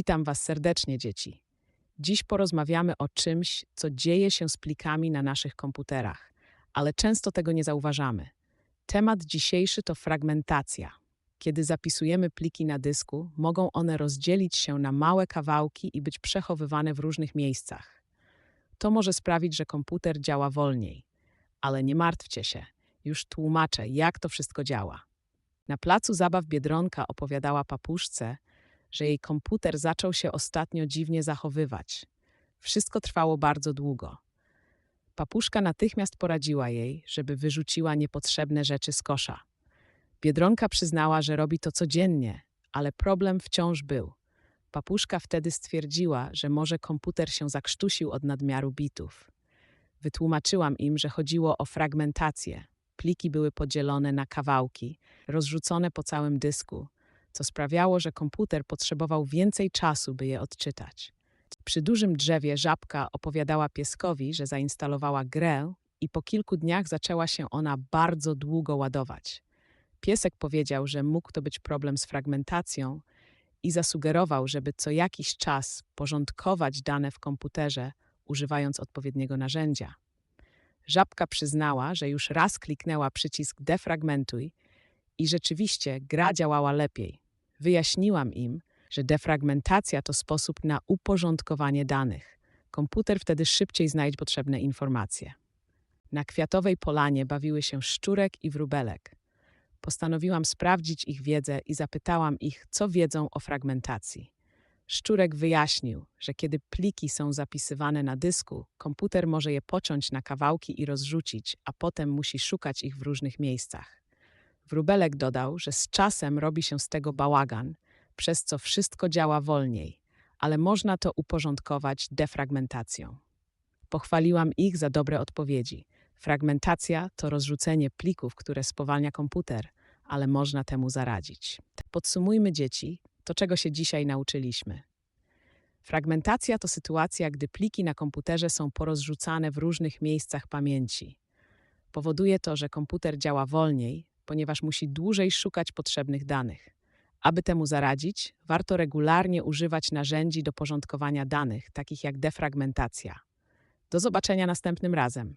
Witam Was serdecznie, dzieci. Dziś porozmawiamy o czymś, co dzieje się z plikami na naszych komputerach, ale często tego nie zauważamy. Temat dzisiejszy to fragmentacja. Kiedy zapisujemy pliki na dysku, mogą one rozdzielić się na małe kawałki i być przechowywane w różnych miejscach. To może sprawić, że komputer działa wolniej. Ale nie martwcie się, już tłumaczę, jak to wszystko działa. Na placu zabaw Biedronka opowiadała papuszce, że jej komputer zaczął się ostatnio dziwnie zachowywać. Wszystko trwało bardzo długo. Papuszka natychmiast poradziła jej, żeby wyrzuciła niepotrzebne rzeczy z kosza. Biedronka przyznała, że robi to codziennie, ale problem wciąż był. Papuszka wtedy stwierdziła, że może komputer się zakrztusił od nadmiaru bitów. Wytłumaczyłam im, że chodziło o fragmentację. Pliki były podzielone na kawałki, rozrzucone po całym dysku, co sprawiało, że komputer potrzebował więcej czasu, by je odczytać. Przy dużym drzewie żabka opowiadała pieskowi, że zainstalowała grę i po kilku dniach zaczęła się ona bardzo długo ładować. Piesek powiedział, że mógł to być problem z fragmentacją i zasugerował, żeby co jakiś czas porządkować dane w komputerze, używając odpowiedniego narzędzia. Żabka przyznała, że już raz kliknęła przycisk defragmentuj i rzeczywiście gra działała lepiej. Wyjaśniłam im, że defragmentacja to sposób na uporządkowanie danych. Komputer wtedy szybciej znajdzie potrzebne informacje. Na kwiatowej polanie bawiły się szczurek i wróbelek. Postanowiłam sprawdzić ich wiedzę i zapytałam ich, co wiedzą o fragmentacji. Szczurek wyjaśnił, że kiedy pliki są zapisywane na dysku, komputer może je pociąć na kawałki i rozrzucić, a potem musi szukać ich w różnych miejscach. Wróbelek dodał, że z czasem robi się z tego bałagan, przez co wszystko działa wolniej, ale można to uporządkować defragmentacją. Pochwaliłam ich za dobre odpowiedzi. Fragmentacja to rozrzucenie plików, które spowalnia komputer, ale można temu zaradzić. Podsumujmy dzieci, to czego się dzisiaj nauczyliśmy. Fragmentacja to sytuacja, gdy pliki na komputerze są porozrzucane w różnych miejscach pamięci. Powoduje to, że komputer działa wolniej, ponieważ musi dłużej szukać potrzebnych danych. Aby temu zaradzić, warto regularnie używać narzędzi do porządkowania danych, takich jak defragmentacja. Do zobaczenia następnym razem.